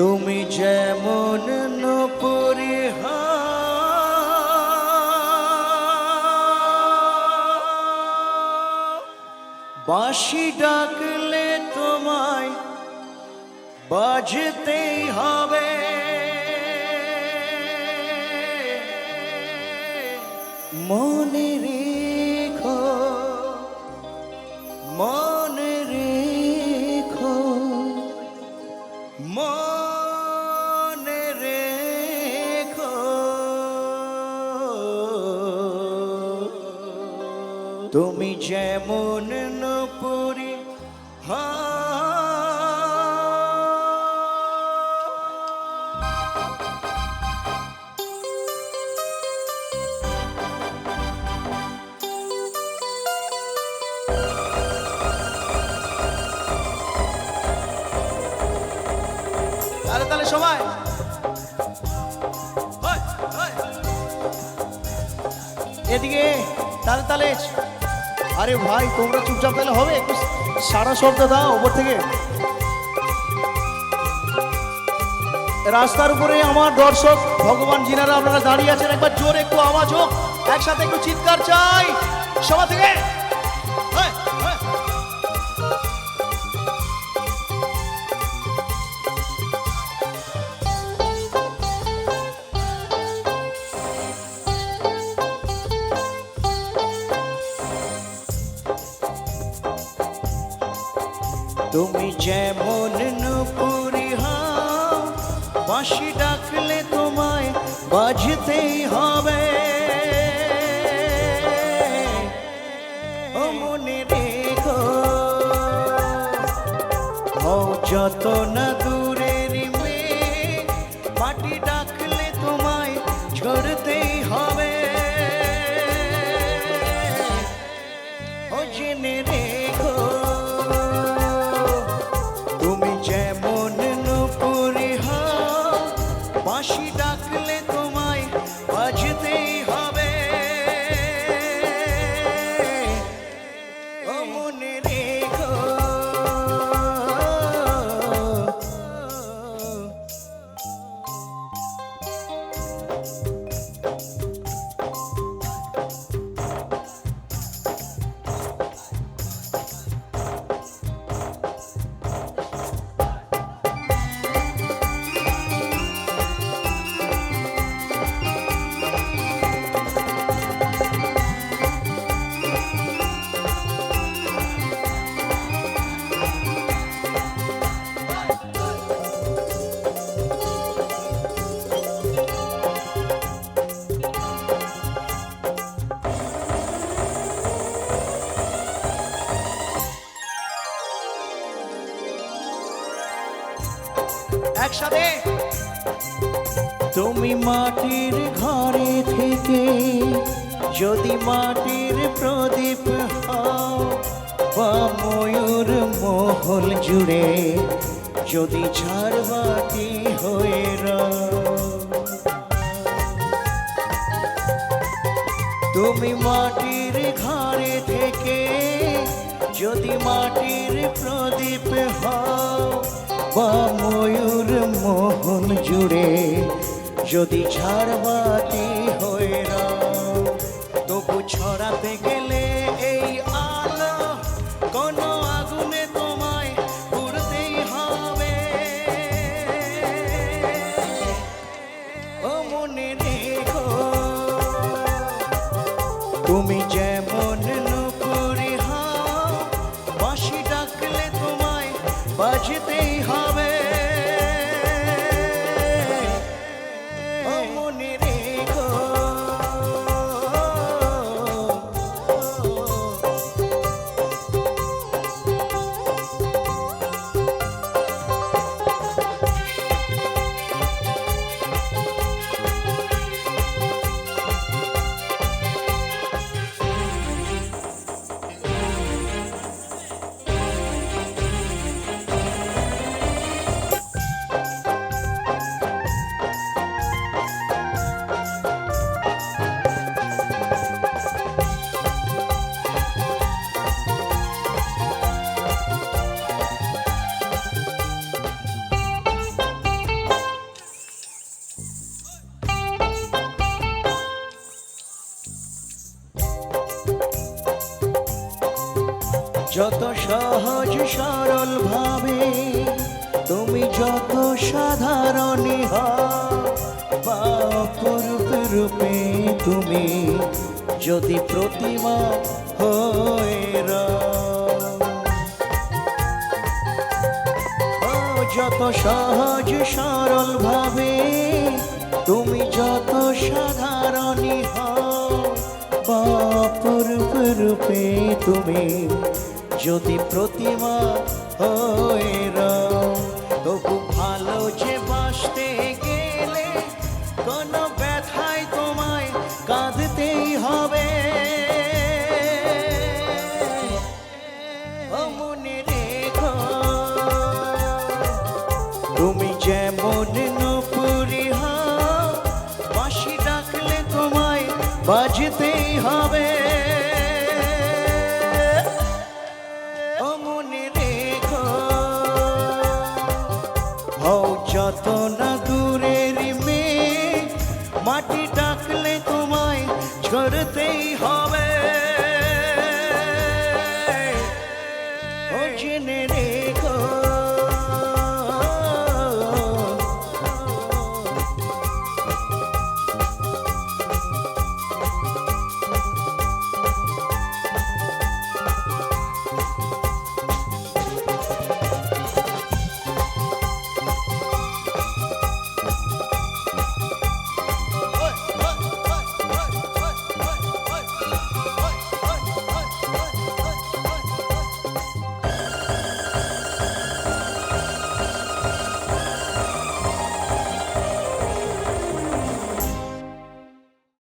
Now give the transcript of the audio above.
তুমি যেমন বাঁশি ডাকলে তোমায় বাজতেই হবে। তুমি যেমন নপুরি তাহলে তাহলে সবাই। এদিকে তাহলে তাহলে আরে ভাই তোমরা চুপচাপ তাহলে হবে? একটু সারা শব্দ দাও ওপর থেকে। রাস্তার উপরে আমার দর্শক ভগবান জিনারা আপনারা দাঁড়িয়ে আছেন। একবার জোরে একটু আওয়াজ হোক একসাথে একটু চিৎকার চাই। সবার থেকে? হয়, তুমি যেমন নুপুরি হও, বাঁশি ডাকলে তোমায় বাজতেই হবে। ও মনে রেখো, হও যত না দূরের মেয়ে মাটি ডাকলে তোমায় ঝরতেই হবে। ও জেনে একসাথে। তুমি মাটির ঘরে থেকে যদি মাটির প্রদীপ হও বা ময়ূর মহল জুড়ে যদি ঝাড়বাতি হয়ে তুমি মাটির ঘরে থেকে যদি মাটির প্রদীপ হও বা ময়ূর মোহন জুড়ে যদি ঝাড়বাতি হয়ে রও তবু ছড়াতে গেলে তোমায় বাজতেই হবে যত সহজ সরল ভাবে, তুমি যত সাধারণ বা রূপে তুমি যদি প্রতিমা হয়ে। যত সহজ সরল ভাবে, তুমি যত সাধারণ হও রূপে তুমি যদি প্রতিমা হয়ে রও, তবু ভালো যে বাসতে গেলে কোনো ব্যথায় তোমায় কাঁদতেই হবে। মনে রেখো, তুমি যেমন নপুরি হও ডাকলে তোমায় বাজতেই হবে। কত না দূরের মেয়ে মাটি ডাকলে তোমায় ঝরতেই হবে। ও জেনে রেখো